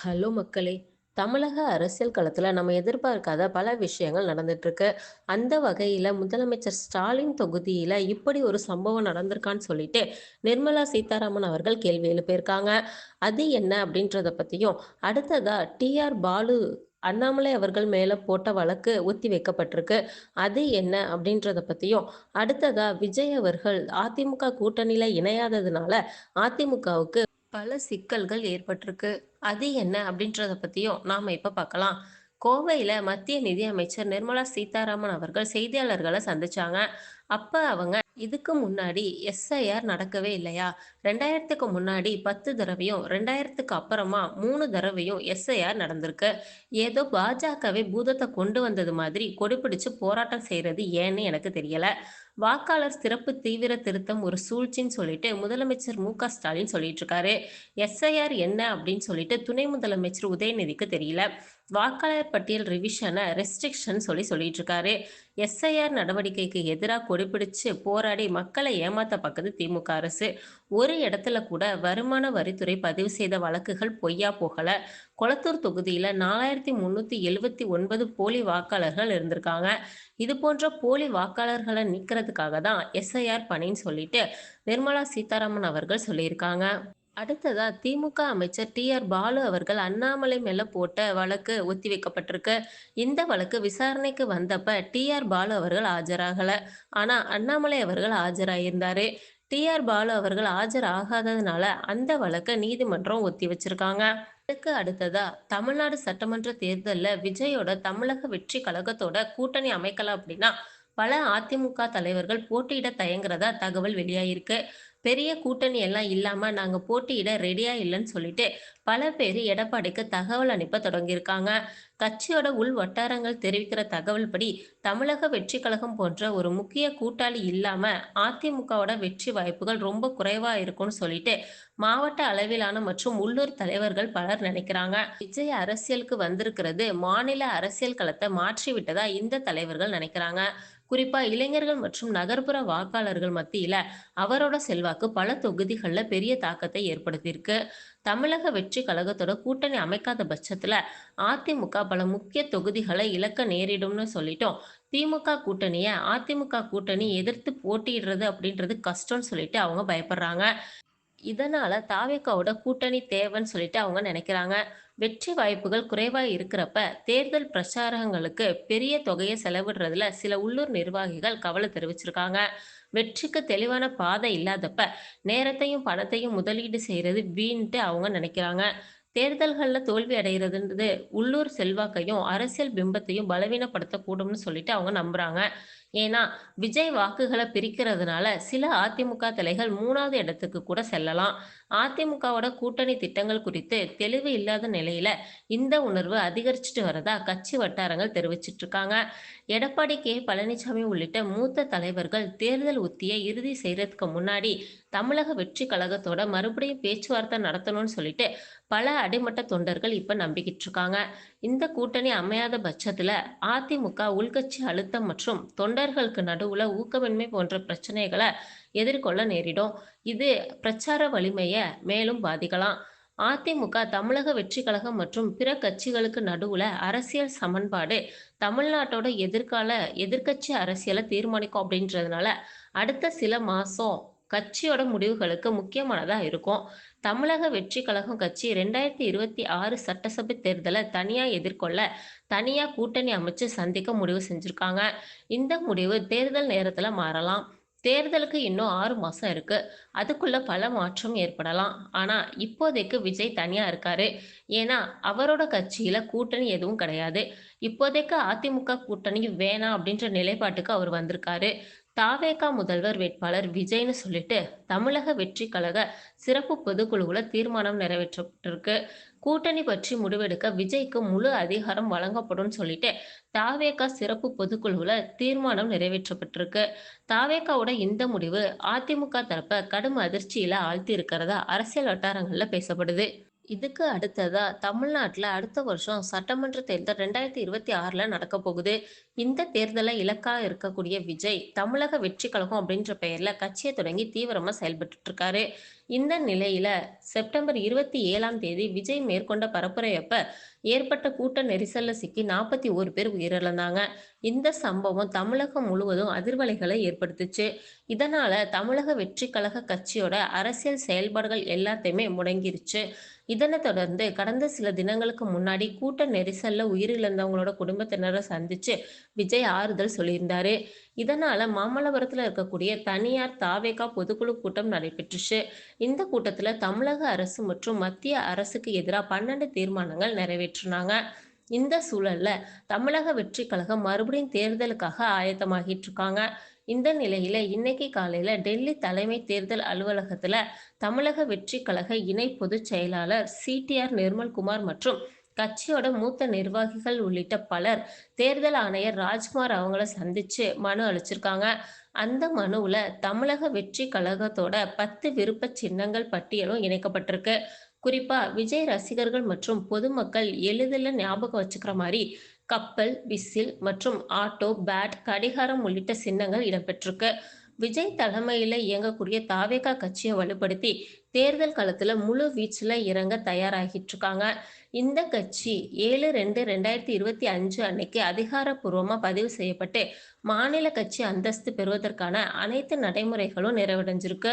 Hello மக்களே! தமிழக அரசியல் களத்தில் நம்ம எதிர்பார்க்காத பல விஷயங்கள் நடந்துட்டுருக்கு. அந்த வகையில் முதலமைச்சர் ஸ்டாலின் தொகுதியில் இப்படி ஒரு சம்பவம் நடந்திருக்கான்னு சொல்லிட்டு, நிர்மலா சீதாராமன் அவர்கள் கேள்வி எழுப்பியிருக்காங்க. அது என்ன அப்படின்றத பற்றியும் அடுத்ததா டி.ஆர். பாலு அண்ணாமலை அவர்கள் மேலே போட்ட வழக்கு ஒத்தி வைக்கப்பட்டிருக்கு. அது என்ன அப்படின்றத பற்றியும் அடுத்ததா விஜய் அவர்கள் அதிமுக கூட்டணியில் இணையாததுனால அதிமுகவுக்கு பல சிக்கல்கள் ஏற்பட்டிருக்கு. அது என்ன அப்படின்றத பத்தியும் நாம இப்ப பார்க்கலாம். கோவையில மத்திய நிதி அமைச்சர் நிர்மலா சீதாராமன் அவர்கள் செய்தியாளர்களை சந்திச்சாங்க. அப்ப அவங்க இதுக்கு முன்னாடி எஸ்.ஐ.ஆர் நடக்கவே இல்லையா? 2000க்கு முன்னாடி 10 தடவையும், 2000க்கு அப்புறமா மூணு தடவையும் எஸ்.ஐ.ஆர் நடந்திருக்கு. ஏதோ பாஜகவே பூதத்தை கொண்டு வந்தது மாதிரி கொடுப்பிடிச்சு போராட்டம் செய்கிறது ஏன்னு எனக்கு தெரியல. வாக்காளர் சிறப்பு தீவிர திருத்தம் ஒரு சூழ்ச்சின்னு சொல்லிட்டு முதலமைச்சர் மு. க. ஸ்டாலின் சொல்லிட்டு இருக்காரு. எஸ்.ஐ.ஆர் என்ன அப்படின்னு சொல்லிட்டு துணை முதலமைச்சர் உதயநிதிக்கு தெரியல. வாக்காளர் பட்டியல் ரிவிஷனை ரெஸ்ட்ரிக்ஷன் சொல்லி சொல்லிட்டு இருக்காரு. எஸ்.ஐ.ஆர் நடவடிக்கைக்கு எதிராக கொடுப்பிடிச்சு போராடி மக்களை ஏமாத்த பாக்குது திமுக அரசு. ஒரு இடத்துல கூட வருமான வரித்துறை பதிவு செய்த வழக்குகள் பொய்யா போகல. கொளத்தூர் தொகுதியில 4379 போலி வாக்காளர்கள் இருந்திருக்காங்க. இது போன்ற போலி வாக்காளர்களை நீக்கிறதுக்காக தான் எஸ்.ஐ.ஆர் பணின்னு சொல்லிட்டு நிர்மலா சீதாராமன் அவர்கள் சொல்லியிருக்காங்க. அடுத்ததா திமுக அமைச்சர் டி.ஆர். பாலு அவர்கள் அண்ணாமலை மேல போட்ட வழக்கு ஒத்தி வைக்கப்பட்டிருக்கு. இந்த வழக்கு விசாரணைக்கு வந்தப்ப டி.ஆர். பாலு அவர்கள் ஆஜராகல. ஆனா அண்ணாமலை அவர்கள் ஆஜராயிருந்தாரு. டி.ஆர். பாலு அவர்கள் ஆஜராகாததுனால அந்த வழக்க நீதிமன்றம் ஒத்தி வச்சிருக்காங்க. அதுக்கு அடுத்ததா தமிழ்நாடு சட்டமன்ற தேர்தலில் விஜயோட தமிழக வெற்றி கழகத்தோட கூட்டணி அமைக்கலாம் அப்படின்னா, பல அதிமுக தலைவர்கள் போட்டியிட தயங்குறதா தகவல் வெளியாயிருக்கு. பெரிய கூட்டணி எல்லாம் இல்லாம நாங்க போட்டியிட ரெடியா இல்லைன்னு சொல்லிட்டு பல பேர் எடப்பாடிக்கு தகவல் அனுப்ப தொடங்கியிருக்காங்க. கட்சியோட உள் வட்டாரங்கள் தெரிவிக்கிற தகவல் படி, தமிழக வெற்றி கழகம் போன்ற ஒரு முக்கிய கூட்டாளி இல்லாம அதிமுகவோட வெற்றி வாய்ப்புகள் ரொம்ப குறைவா இருக்கும்னு சொல்லிட்டு மாவட்ட அளவிலான மற்றும் உள்ளூர் தலைவர்கள் பலர் நினைக்கிறாங்க. விஜய் அரசியலுக்கு வந்திருக்கிறது மாநில அரசியல் களத்தை மாற்றி விட்டதா இந்த தலைவர்கள் நினைக்கிறாங்க. குறிப்பா இளைஞர்கள் மற்றும் நகர்ப்புற வாக்காளர்கள் மத்தியில அவரோட செல்வாக்கு பல தொகுதிகளில் பெரிய தாக்கத்தை ஏற்படுத்தியிருக்கு. தமிழக வெற்றி கழகத்தோட கூட்டணி அமைக்காத பட்சத்துல அதிமுக பல முக்கிய தொகுதிகளை இழக்க நேரிடும்னு சொல்லிட்டோம் திமுக கூட்டணிய அதிமுக கூட்டணி எதிர்த்து போட்டியிடுறது அப்படின்றது கஷ்டம்னு சொல்லிட்டு அவங்க பயப்படுறாங்க. இதனால தாவேக்காவோட கூட்டணி தேவைன்னு சொல்லிட்டு அவங்க நினைக்கிறாங்க. வெற்றி வாய்ப்புகள் குறைவா இருக்கிறப்ப தேர்தல் பிரச்சாரங்களுக்கு பெரிய தொகையை செலவிடுறதுல சில உள்ளூர் நிர்வாகிகள் கவலை தெரிவிச்சிருக்காங்க. வெற்றிக்கு தெளிவான பாதை இல்லாதப்ப நேரத்தையும், பணத்தையும் முதலீடு செய்யறது வீண்ட்டு அவங்க நினைக்கிறாங்க. தேர்தல்களில் தோல்வி அடைகிறதுன்றது உள்ளூர் செல்வாக்கையும், அரசியல் பிம்பத்தையும் பலவீனப்படுத்தக்கூடும்னு சொல்லிட்டு அவங்க நம்புறாங்க. ஏன்னா விஜய் வாக்குகளை பிரிக்கிறதுனால சில அதிமுக தலைகள் மூணாவது இடத்துக்கு கூட செல்லலாம். அதிமுகவோட கூட்டணி திட்டங்கள் குறித்து தெளிவு இல்லாத நிலையில இந்த உணர்வு அதிகரிச்சுட்டு வரதா கட்சி வட்டாரங்கள் தெரிவிச்சிட்டு இருக்காங்க. எடப்பாடி கே. பழனிசாமி உள்ளிட்ட மூத்த தலைவர்கள் தேர்தல் உத்தியை இறுதி செய்யறதுக்கு முன்னாடி தமிழக வெற்றி கழகத்தோட மறுபடியும் பேச்சுவார்த்தை நடத்தணும்னு சொல்லிட்டு பல அடிமட்ட தொண்டர்கள் இப்ப நம்பிக்கிட்டு இருக்காங்க. இந்த கூட்டணி அமையாத பட்சத்துல அதிமுக உள்கட்சி அழுத்தம் மற்றும் தொண்டர்களுக்கு நடுவுல ஊக்கமின்மை போன்ற பிரச்சனைகளை எதிர்கொள்ள நேரிடும். இது பிரச்சார வலிமைய மேலும் பாதிக்கலாம். அதிமுக தமிழக வெற்றி கழகம் மற்றும் பிற கட்சிகளுக்கு நடுவுல அரசியல் சமன்பாடு தமிழ்நாட்டோட எதிர்கால எதிர்க்கட்சி அரசியலை தீர்மானிக்கும் அப்படின்றதுனால அடுத்த சில மாசம் கட்சியோட முடிவுகளுக்கு முக்கியமானதா இருக்கும். தமிழக வெற்றி கழகம் கட்சி 2026 சட்டசபை தேர்தலை தனியா எதிர்கொள்ள தனியா கூட்டணி அமைச்சு சந்திக்க முடிவு செஞ்சிருக்காங்க. இந்த முடிவு தேர்தல் நேரத்துல மாறலாம். தேர்தலுக்கு இன்னும் ஆறு மாசம் இருக்கு. அதுக்குள்ள பல மாற்றம் ஏற்படலாம். ஆனா இப்போதைக்கு விஜய் தனியா இருக்காரு. ஏன்னா அவரோட கட்சியில கூட்டணி எதுவும் கிடையாது. இப்போதைக்கு அதிமுக கூட்டணி வேணாம் அப்படின்ற நிலைப்பாட்டுக்கு அவர் வந்திருக்காரு. தாவேகா முதல்வர் வேட்பாளர் விஜய்னு சொல்லிட்டு தமிழக வெற்றி கழக சிறப்பு பொதுக்குழுவில் தீர்மானம் நிறைவேற்றப்பட்டிருக்கு. கூட்டணி பற்றி முடிவெடுக்க விஜய்க்கு முழு அதிகாரம் வழங்கப்படும்னு சொல்லிட்டு தாவேகா சிறப்பு பொதுக்குழுவில் தீர்மானம் நிறைவேற்றப்பட்டிருக்கு. தாவேகாவோட இந்த முடிவு அதிமுக தரப்ப கடும் அதிர்ச்சியில ஆழ்த்தி இருக்கிறதா அரசியல் வட்டாரங்களில் பேசப்படுது. இதுக்கு அடுத்ததா தமிழ்நாட்டில் அடுத்த வருஷம் சட்டமன்ற தேர்தல் 2026ல நடக்க போகுது. இந்த தேர்தலை இலக்கா இருக்கக்கூடிய விஜய், தமிழக வெற்றி கழகம் அப்படின்ற பெயர்ல கட்சியை தொடங்கி தீவிரமா செயல்பட்டுட்டு இருக்காரு. இந்த நிலையில செப்டம்பர் 27ஆம் தேதி விஜய் மேற்கொண்ட பரப்புரையப்ப ஏற்பட்ட கூட்ட நெரிசல்ல சிக்கி 41 பேர் உயிரிழந்தாங்க. இந்த சம்பவம் தமிழகம் முழுவதும் அதிர்வலைகளை ஏற்படுத்துச்சு. இதனால தமிழக வெற்றி கழக கட்சியோட அரசியல் செயல்பாடுகள் எல்லாத்தையுமே முடங்கிருச்சு. இதனைத் தொடர்ந்து கடந்த சில தினங்களுக்கு முன்னாடி கூட்ட நெரிசல்ல உயிரிழந்தவங்களோட குடும்பத்தினரை சந்திச்சு விஜய் ஆறுதல் சொல்லியிருந்தாரு. இதனால மாமல்லபுரத்துல இருக்கக்கூடிய தனியார் தாவேகா பொதுக்குழு கூட்டம் நடைபெற்றுச்சு. இந்த கூட்டத்துல தமிழக அரசு மற்றும் மத்திய அரசுக்கு எதிராக பன்னெண்டு தீர்மானங்கள் நிறைவேற்றுனாங்க. இந்த சூழல்ல தமிழக வெற்றி கழகம் மறுபடியும் தேர்தலுக்காக ஆயத்தமாகிட்டு இருக்காங்க. இந்த நிலையில இன்னைக்கு காலையில டெல்லி தலைமை தேர்தல் அலுவலகத்துல தமிழக வெற்றி கழக இணை பொதுச் செயலாளர் சிடிஆர் நிர்மல்குமார் மற்றும் கட்சியோட மூத்த நிர்வாகிகள் உள்ளிட்ட பலர் தேர்தல் ஆணையர் ராஜ்குமார் அவங்கள சந்திச்சு மனு அளிச்சிருக்காங்க. அந்த மனுவுல தமிழக வெற்றி கழகத்தோட 10 விருப்ப சின்னங்கள் பட்டியலும் இணைக்கப்பட்டிருக்கு. குறிப்பா விஜய் ரசிகர்கள் மற்றும் பொதுமக்கள் எளிதில் ஞாபகம் வச்சுக்கிற மாதிரி கப்பல், விசில் மற்றும் ஆட்டோ, பேட், கடிகாரம் உள்ளிட்ட சின்னங்கள் இடம்பெற்றிருக்கு. விஜய் தலைமையில இயங்கக்கூடிய தாவேகா கட்சியை வலுப்படுத்தி தேர்தல் களத்துல முழு வீச்சுல இறங்க தயாராகிட்டு இருக்காங்க. இந்த கட்சி 7/2/2025 அன்னைக்கு அதிகாரப்பூர்வமா பதிவு செய்யப்பட்டு மாநில கட்சி அந்தஸ்து பெறுவதற்கான அனைத்து நடைமுறைகளும் நிறைவடைஞ்சிருக்கு.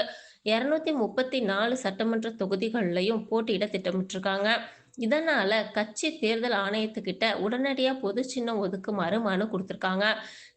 234 சட்டமன்ற தொகுதிகள்லையும் போட்டியிட திட்டமிட்டிருக்காங்க. இதனால கட்சி தேர்தல் ஆணையத்துக்கிட்ட உடனடியா பொது சின்னம் ஒதுக்குமாறு மனு கொடுத்துருக்காங்க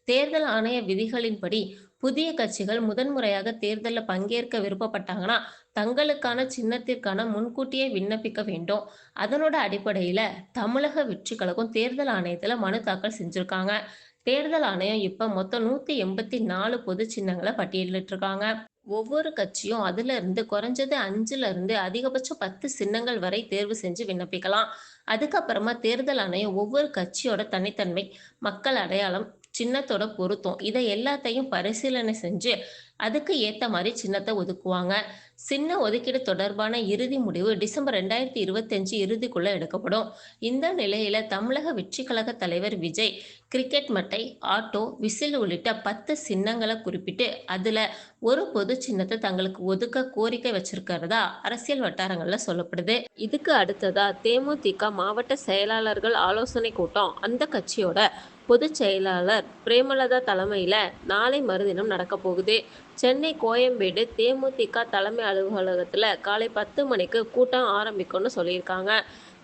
தேர்தல் ஆணைய விதிகளின்படி புதிய கட்சிகள் முதன்முறையாக தேர்தலில் பங்கேற்க விருப்பப்பட்டாங்கன்னா தங்களுக்கான சின்னத்திற்கான முன்கூட்டியே விண்ணப்பிக்க வேண்டும். அதனோட அடிப்படையில தமிழக வெற்றி கழகம் தேர்தல் ஆணையத்துல மனு தாக்கல் செஞ்சிருக்காங்க. தேர்தல் ஆணையம் இப்ப மொத்தம் 184 பொது சின்னங்களை பட்டியலிட்டிருக்காங்க. ஒவ்வொரு கட்சியும் அதுல இருந்து குறைஞ்சது அஞ்சுல இருந்து அதிகபட்சம் 10 சின்னங்கள் வரை தேர்வு செஞ்சு விண்ணப்பிக்கலாம். அதுக்கப்புறமா தேர்தல் ஆணையம் ஒவ்வொரு கட்சியோட தனித்தன்மை, மக்கள் அடையாளம், சின்னத்தோட பொருத்தம் இதை எல்லாத்தையும் பரிசீலனை செஞ்சு அதுக்கு ஏத்த மாதிரி சின்னத்தை ஒதுக்குவாங்க. சின்ன ஒதுக்கீடு தொடர்பான இறுதி முடிவு டிசம்பர் 2025 இறுதிக்குள்ள எடுக்கப்படும். இந்த நிலையில தமிழக வெற்றி கழக தலைவர் விஜய் கிரிக்கெட் மட்டை, ஆட்டோ, விசில் உள்ளிட்ட பத்து சின்னங்களை குறிப்பிட்டு அதுல ஒரு பொது சின்னத்தை தங்களுக்கு ஒதுக்க கோரிக்கை வச்சிருக்கிறதா அரசியல் வட்டாரங்கள்ல சொல்லப்படுது. இதுக்கு அடுத்ததா தேமுதிக மாவட்ட செயலாளர்கள் ஆலோசனை கூட்டம் அந்த கட்சியோட பொதுச் செயலாளர் பிரேமலதா தலைமையில நாளை மறுதினம் நடக்க போகுது. சென்னை கோயம்பேடு தேமுதிக தலைமை அலுவலகத்தில் காலை 10 மணிக்கு கூட்டம் ஆரம்பிக்கும்னு சொல்லியிருக்காங்க.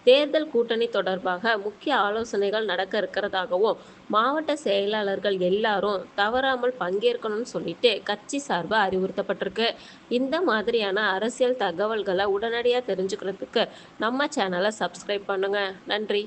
தேர்தல் கூட்டணி தொடர்பாக முக்கிய ஆலோசனைகள் நடக்க இருக்கிறதாகவும் மாவட்ட செயலாளர்கள் எல்லாரும் தவறாமல் பங்கேற்கணும்னு சொல்லிட்டு கட்சி சார்பாக அறிவுறுத்தப்பட்டிருக்கு. இந்த மாதிரியான அரசியல் தகவல்களை உடனடியாக தெரிஞ்சுக்கிறதுக்கு நம்ம சேனலை சப்ஸ்கிரைப் பண்ணுங்கள் நன்றி.